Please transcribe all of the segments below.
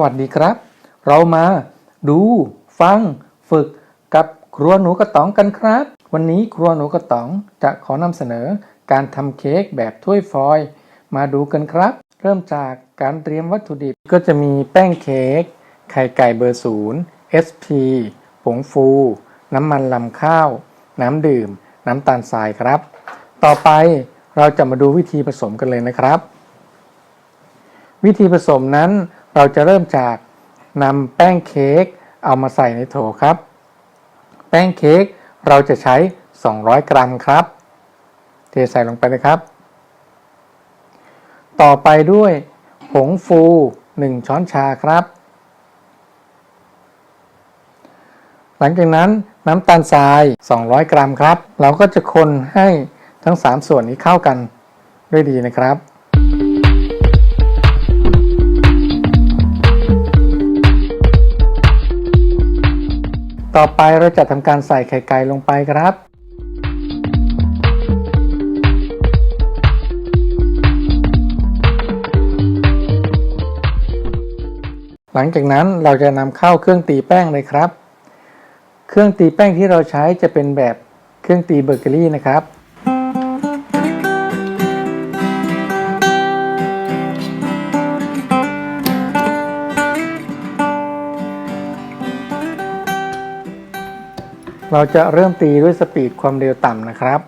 วัสดีครับ เรามาดูฟังฝึกกับครัวหนูกระต๋องกันครับ วันนี้ครัวหนูกระต๋องจะขอนำเสนอการทำเค้กแบบถ้วยฟอยล์มาดูกันครับ เริ่มจากการเตรียมวัตถุดิบก็จะมีแป้งเค้กไข่ไก่เบอร์ศูนย์ SP ผงฟู น้ำมันลำข้าว น้ำดื่ม น้ำตาลทรายครับ ต่อไปเราจะมาดูวิธีผสมกันเลยนะครับ วิธีผสมนั้น เราจะเริ่มจากนำแป้งเค้กเอามาใส่ในโถครับ แป้งเค้กเราจะใช้ 200 กรัมครับ เทใส่ลงไปนะครับ ต่อไปด้วยผงฟู 1 ช้อนชาครับ หลังจากนั้นน้ำตาลทราย 200 กรัมครับ เราก็จะคนให้ทั้ง 3 ส่วนนี้เข้ากันด้วยดีนะครับ ต่อไปเราจะทำการใส่ไข่ไก่ลงไปครับ หลังจากนั้นเราจะนำเข้าเครื่องตีแป้งเลยครับ เครื่องตีแป้งที่เราใช้จะเป็นแบบเครื่องตีเบเกอรี่นะครับ เราจะเริ่มตีด้วยสปีดความเร็วต่ำนะครับ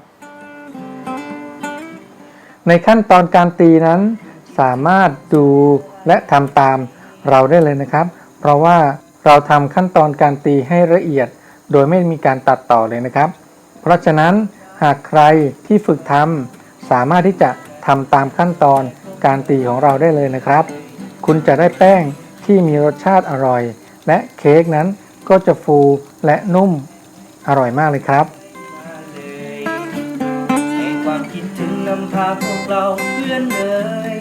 ในขั้นตอนการตีนั้นสามารถดูและทำตามเราได้เลยนะครับ เพราะว่าเราทำขั้นตอนการตีให้ละเอียด โดยไม่มีการตัดต่อเลยนะครับ เพราะฉะนั้นหากใครที่ฝึกทำสามารถที่จะทำตามขั้นตอนการตีของเราได้เลยนะครับ คุณจะได้แป้งที่มีรสชาติอร่อย และเค้กนั้นก็จะฟูและนุ่ม อร่อยมากเลยครับให้ความคิดถึงนำพาพวกเราเพื่อนเลย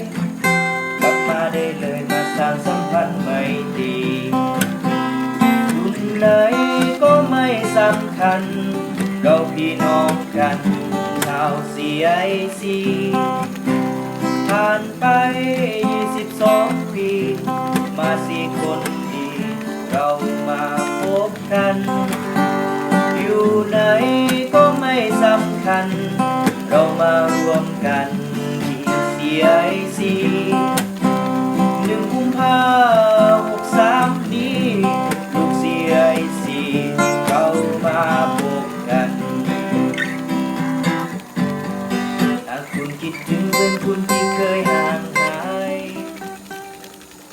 กลับมาได้เลยมาสร้างสัมพันธ์ไม่ดีคุณไหนก็ไม่สำคัญ เราพี่น้องกันชาวเสียสีผ่านไป 22 ปี มาสี่คนดี เรามาพบกัน ก็ไม่สำคัญ เรามารวมกันที่เสียสีหนึ่งกุมภาหกสามนี้ลูกเสียสีเรามาพบกันถ้าคุณคิดถึงเพื่อนคุณที่เคยห่างหาย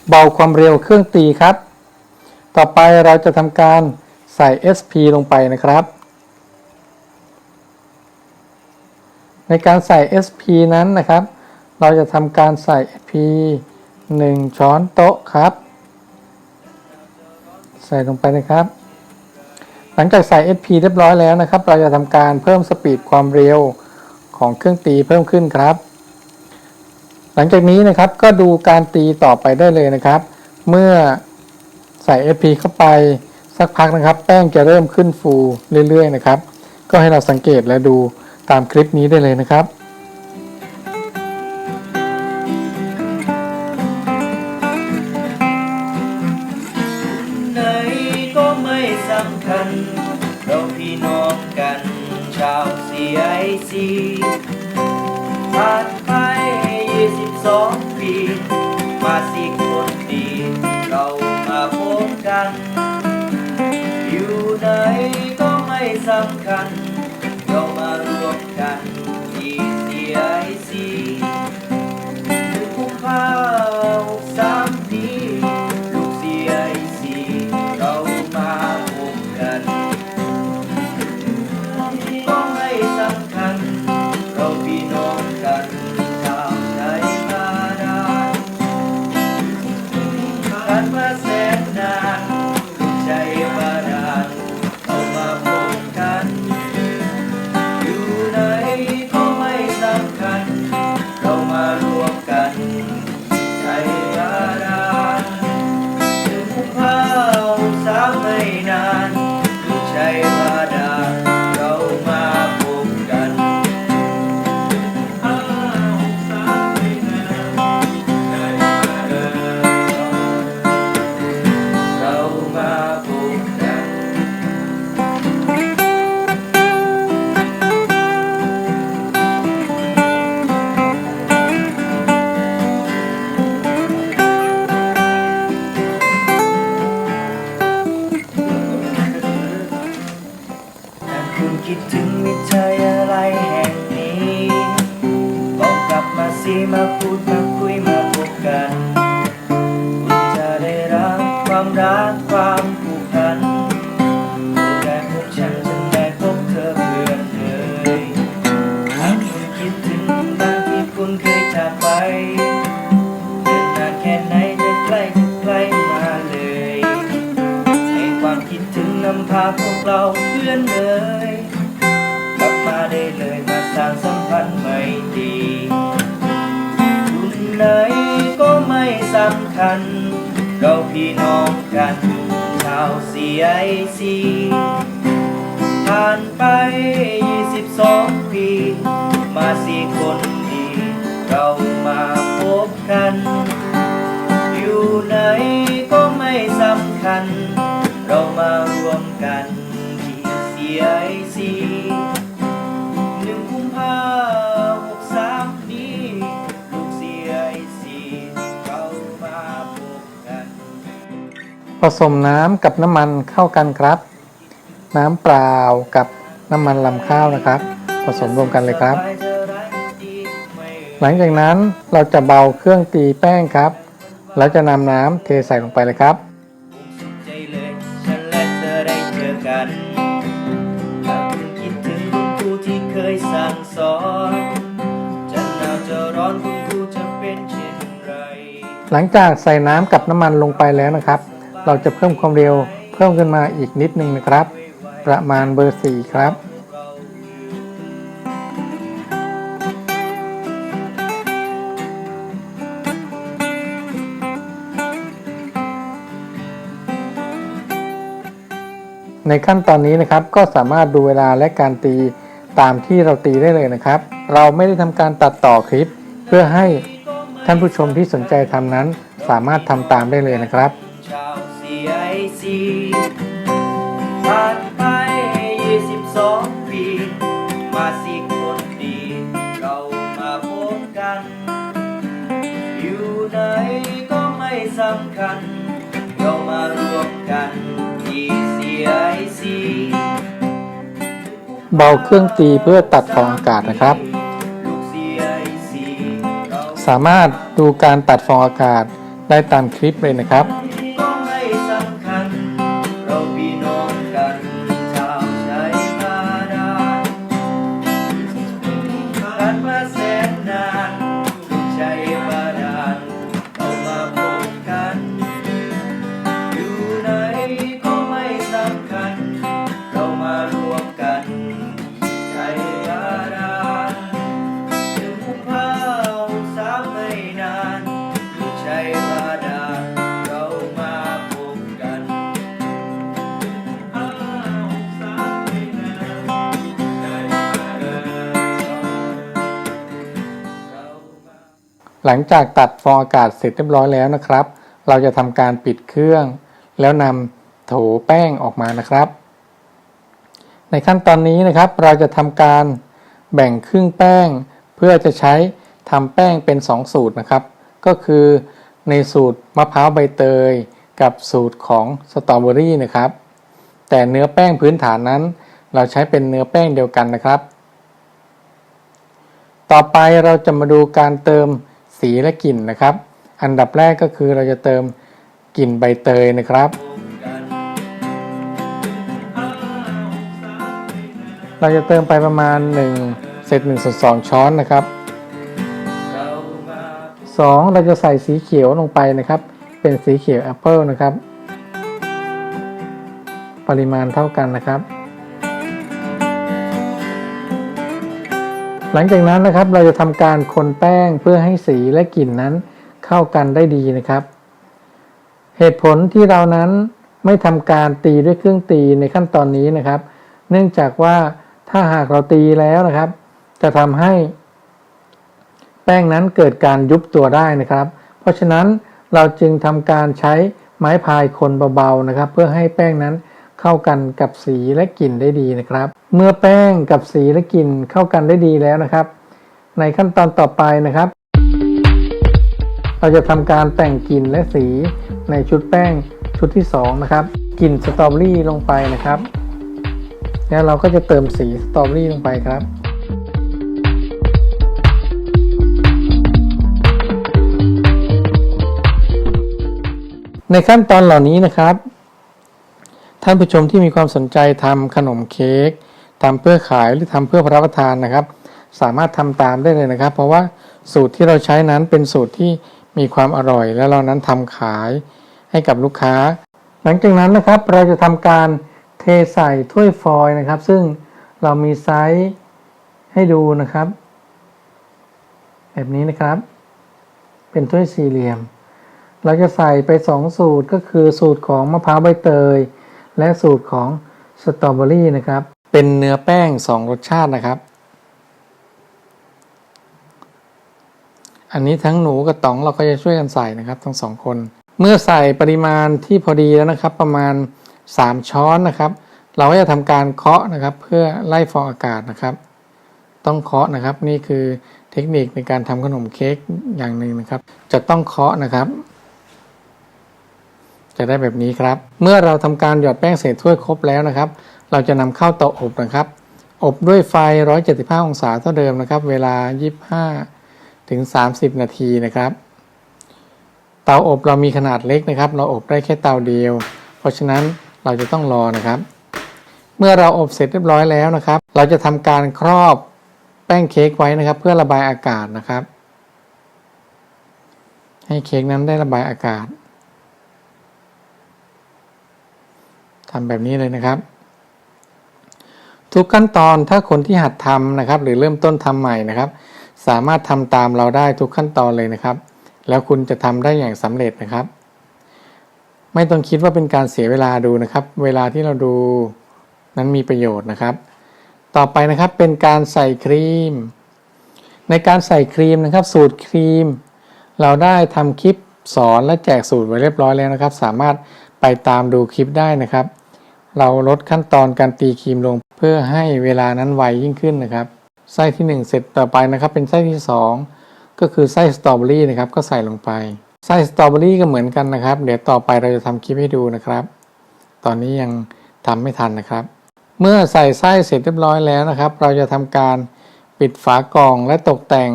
เบาความเร็วเครื่องตีครับ ต่อไปเราจะทำการใส่ SP ลงไปนะครับ ในการใส่ SP นั้นนะครับ เราจะทำการใส่ SP 1 ช้อนโต๊ะครับ ใส่ลงไปนะครับ หลังจากใส่ SP เรียบร้อยแล้วนะครับ เราจะทำการเพิ่มสปีดความเร็วของเครื่องตีเพิ่มขึ้นครับ หลังจากนี้นะครับก็ดูการตีต่อไปได้เลยนะครับ เมื่อใส่ FP เข้าไปสักพักนะครับ แป้งจะเริ่มขึ้นฟูเรื่อยๆนะครับ ก็ให้เราสังเกตและดู ตามคลิปนี้ได้เลยนะครับเราพี่น้องกันชาวเสียสีผ่านไป22ปี มาสิคนดี เรามาพบกัน อยู่ไหนก็ไม่สำคัญ คุณคิดถึงวิทยาลัยแห่งนี้บอกกลับมาสิมาพูดมาคุยมาพบกัน คุณจะได้รับความรักความผูกพันแต่พวกฉันจะได้พบเธอเพื่อนเลยคุณคิดถึงทางที่คุณเคยจากไปเดินนานแค่ไหนจะใกล้จะไกล พาพวกเราเพื่อนเอ่ยกลับมาได้เลยมาสร้างสัมพันธ์ใหม่ดีคุณไหนก็ไม่สำคัญ เราพี่น้องกันชาว CIC ผ่านไป 22 ปี มาสี่คนดีเรามาพบกัน อยู่ไหนก็ไม่สำคัญ ผสมน้ำกับน้ำมันเข้ากันครับ น้ำเปล่ากับน้ำมันลำข้าวนะครับ ผสมรวมกันเลยครับ หลังจากนั้นเราจะเบาเครื่องตีแป้งครับ แล้วจะนำน้ำเทใส่ลงไปเลยครับสุขใจเลยฉันและเธอได้เจอกันหากคุณคิดถึงคุณครูที่เคยสั่งสอนจะหนาวจะร้อนคุณครูจะเป็นเช่นไร หลังจากใส่น้ำกับน้ำมันลงไปแล้วนะครับ เราจะเพิ่มความเร็วเพิ่มขึ้นมาอีกนิดนึงนะครับ ประมาณเบอร์ 4 ครับ ในขั้นตอนนี้นะครับก็สามารถดูเวลาและการตีตามที่เราตีได้เลยนะครับ เราไม่ได้ทำการตัดต่อคลิป เพื่อให้ท่านผู้ชมที่สนใจทำนั้นสามารถทำตามได้เลยนะครับ ชาว CIC ผ่านไป22ปี มาสี่คนดี เรามาพบกัน อยู่ไหนก็ไม่สำคัญ เรามารวมกันที่ CIC เบาเครื่องตีเพื่อตัดฟองอากาศนะครับลูก CIC เราสามารถดูการตัดฟองอากาศได้ตามคลิปเลยนะครับ หลังจากตัดฟองอากาศเสร็จเรียบร้อยแล้วนะครับ เราจะทำการปิดเครื่อง แล้วนำโถแป้งออกมานะครับ ในขั้นตอนนี้นะครับ เราจะทำการแบ่งครึ่งแป้ง เพื่อจะใช้ทำแป้งเป็น 2 สูตรนะครับ ก็คือในสูตรมะพร้าวใบเตย กับสูตรของสตรอเบอรี่นะครับ แต่เนื้อแป้งพื้นฐานนั้น เราใช้เป็นเนื้อแป้งเดียวกันนะครับ ต่อไปเราจะมาดูการเติม สีและกลิ่นนะครับ อันดับแรกก็คือเราจะเติมกลิ่นใบเตยนะครับ เราจะเติมไปประมาณ1เศษ1ส่วน2ช้อนนะครับ 2 เราจะใส่สีเขียวลงไปนะครับ เป็นสีเขียวแอปเปิลนะครับ ปริมาณเท่ากันนะครับ หลังจากนั้นนะครับเราจะทำการคนแป้งเพื่อให้สีและกลิ่นนั้นเข้ากันได้ดีนะครับ เหตุผลที่เรานั้นไม่ทำการตีด้วยเครื่องตีในขั้นตอนนี้นะครับ เนื่องจากว่าถ้าหากเราตีแล้วนะครับ จะทำให้ แป้งนั้นเกิดการยุบตัวได้นะครับ เพราะฉะนั้นเราจึงทำการใช้ไม้พายคนเบาๆนะครับ เพื่อให้แป้งนั้นเข้ากันกับสีและกลิ่นได้ดีนะครับ เมื่อแป้งกับสีและกลิ่นเข้ากันได้ดีแล้วนะครับ ในขั้นตอนต่อไปนะครับ เราจะทำการแต่งกลิ่นและสีในชุดแป้งชุดที่ 2 นะครับกลิ่นสตรอเบอรี่ลงไปนะครับ แล้วเราก็จะเติมสีสตรอเบอรี่ลงไปครับในขั้นตอนเหล่านี้นะครับ ท่านผู้ชมที่มีความสนใจทำขนมเค้ก ทำเพื่อขายหรือทำเพื่อรับประทานนะครับ สามารถทำตามได้เลยนะครับ เพราะว่าสูตรที่เราใช้นั้นเป็นสูตรที่มีความอร่อย และเรานั้นทำขายให้กับลูกค้า หลังจากนั้นนะครับเราจะทำการเทใส่ถ้วยฟอยล์นะครับ ซึ่งเรามีไซส์ให้ดูนะครับ แบบนี้นะครับ เป็นถ้วยสี่เหลี่ยม เราจะใส่ไป 2 สูตรก็คือสูตรของมะพร้าวใบเตย และสูตรของสตรอเบอรี่นะครับ เป็นเนื้อแป้ง 2 รสชาตินะครับ อันนี้ทั้งหนูกับต๋องเราก็จะช่วยกันใส่นะครับ ทั้งสองคน เมื่อใส่ปริมาณที่พอดีแล้วนะครับ ประมาณ 3 ช้อนนะครับ เราก็จะทำการเคาะนะครับ เพื่อไล่ฟองอากาศนะครับ ต้องเคาะนะครับ นี่คือเทคนิคในการทำขนมเค้กอย่างหนึ่งนะครับ จะต้องเคาะนะครับจะได้แบบนี้ครับ เมื่อเราทำการหยอดแป้งใส่ถ้วยครบแล้วนะครับ เราจะนำเข้าเตาอบนะครับ อบด้วยไฟ 175 องศาเท่าเดิมนะครับ เวลา 25 ถึง 30 นาทีนะครับ เตาอบเรามีขนาดเล็กนะครับ เราอบได้แค่เตาเดียว เพราะฉะนั้นเราจะต้องรอนะครับ เมื่อเราอบเสร็จเรียบร้อยแล้วนะครับ เราจะทำการครอบแป้งเค้กไว้นะครับ เพื่อระบายอากาศนะครับ ให้เค้กนั้นได้ระบายอากาศทำแบบนี้เลยนะครับ ทุกขั้นตอนถ้าคนที่หัดทำนะครับ หรือเริ่มต้นทำใหม่นะครับ สามารถทำตามเราได้ทุกขั้นตอนเลยนะครับ แล้วคุณจะทำได้อย่างสำเร็จนะครับ ไม่ต้องคิดว่าเป็นการเสียเวลาดูนะครับ เวลาที่เราดูนั้นมีประโยชน์นะครับ ต่อไปนะครับเป็นการใส่ครีม ในการใส่ครีมนะครับ สูตรครีม เราได้ทำคลิปสอนและแจกสูตรไว้เรียบร้อยแล้วนะครับ สามารถไปตามดูคลิปได้นะครับ เราลดขั้นตอนการตีครีมลง เพื่อให้เวลานั้นไวยิ่งขึ้นนะครับไส้ที่ 1 เสร็จต่อไปนะครับ เป็นไส้ที่ 2 ก็คือไส้สตรอเบอรี่นะครับก็ใส่ลงไปไส้สตรอเบอรี่ก็เหมือนกันนะครับ เดี๋ยวต่อไปเราจะทำคลิปให้ดูนะครับ ตอนนี้ยังทำไม่ทันนะครับ เมื่อใส่ไส้เสร็จเรียบร้อยแล้วนะครับ เราจะทำการปิดฝากล่องและตกแต่ง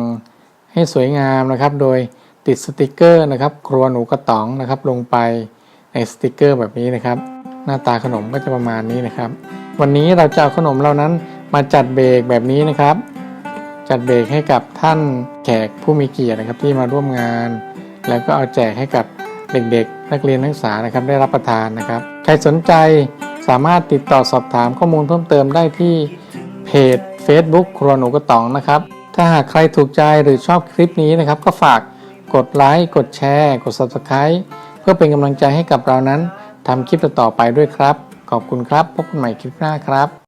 ให้สวยงามนะครับ โดยติดสติกเกอร์นะครับ ครัวหนูกระต๋องนะครับ ลงไปในสติกเกอร์แบบนี้นะครับ หน้าตาขนมก็จะประมาณนี้นะครับ วันนี้เราจะเอาขนมเหล่านั้นมาจัดเบรกแบบนี้นะครับ จัดเบรกให้กับท่านแขกผู้มีเกียรตินะครับที่มาร่วมงาน แล้วก็เอาแจกให้กับเด็กๆ นักเรียนนักศึกษานะครับได้รับประทานนะครับ ใครสนใจสามารถติดต่อสอบถามข้อมูลเพิ่มเติมได้ที่เพจ Facebook ครัวหนูกระต๋องนะครับ ถ้าหากใครถูกใจหรือชอบคลิปนี้นะครับ ก็ฝากกดไลค์กดแชร์ กด Subscribe เพื่อเป็นกำลังใจให้กับเรานั้น ทำคลิปต่อๆไปด้วยครับ ขอบคุณครับ พบกันใหม่คลิปหน้าครับ